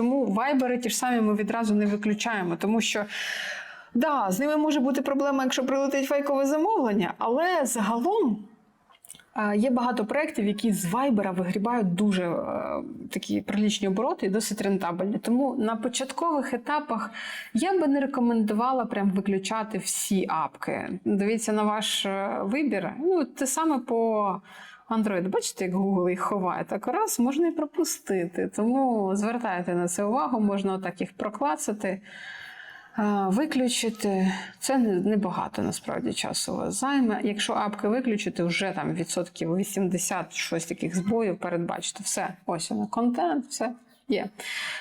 чому вайбери ті ж самі ми відразу не виключаємо, тому що. Да, з ними може бути проблема, якщо прилетить фейкове замовлення, але загалом Є багато проєктів, які з Viber вигрібають дуже е, такі прилічні обороти і досить рентабельні. Тому на початкових етапах я би не рекомендувала прям виключати всі апки. Дивіться на ваш е, вибір. Ну, те саме по Android. Бачите, як Google їх ховає. Так раз можна і пропустити. Тому звертайте на це увагу, можна отак їх проклацати. Виключити це небагато насправді часу у вас займе. Якщо апки виключити, вже там відсотків 80 щось таких збоїв передбачите. Все, ось воно, контент, все є.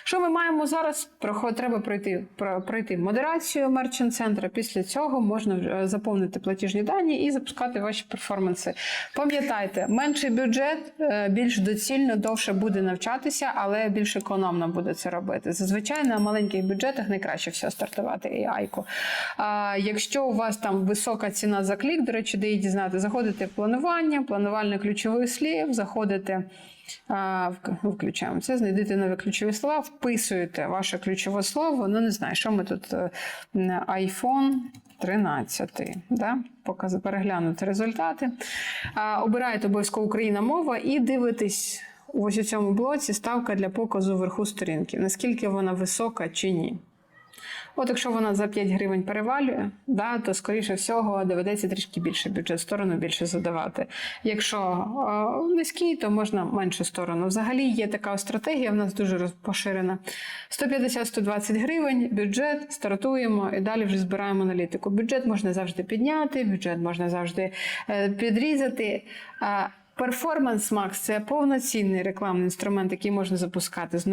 Що ми маємо зараз? Треба пройти, про- пройти модерацію мерчант центра. Після цього можна вже заповнити платіжні дані і запускати ваші перформанси. Пам'ятайте, менший бюджет е, більш доцільно довше буде навчатися, але більш економно буде це робити. Зазвичай на маленьких бюджетах найкраще все стартувати AI-ку. А якщо у вас там висока ціна за клік, до речі, де її дізнати, заходите в планування, планувальне ключових слів, заходите. Виключаємо це, знайдете нові ключові слова, вписуєте ваше ключове слово. Ну, не знаю, що ми тут е, iPhone 13. Да? Переглянути результати. Обираєте обов'язково Україна мова і дивитесь ось у цьому блоці ставка для показу вверху сторінки, наскільки вона висока чи ні. От якщо вона за 5 гривень перевалює, да, то скоріше всього доведеться трішки більше бюджет сторону більше задавати. Якщо е, низький, то можна меншу сторону. Взагалі є така стратегія, в нас дуже поширена. 150-120 гривень, бюджет, стартуємо і далі вже збираємо аналітику. Бюджет можна завжди підняти, бюджет можна завжди е, підрізати. Performance Max – це повноцінний рекламний інструмент, який можна запускати з.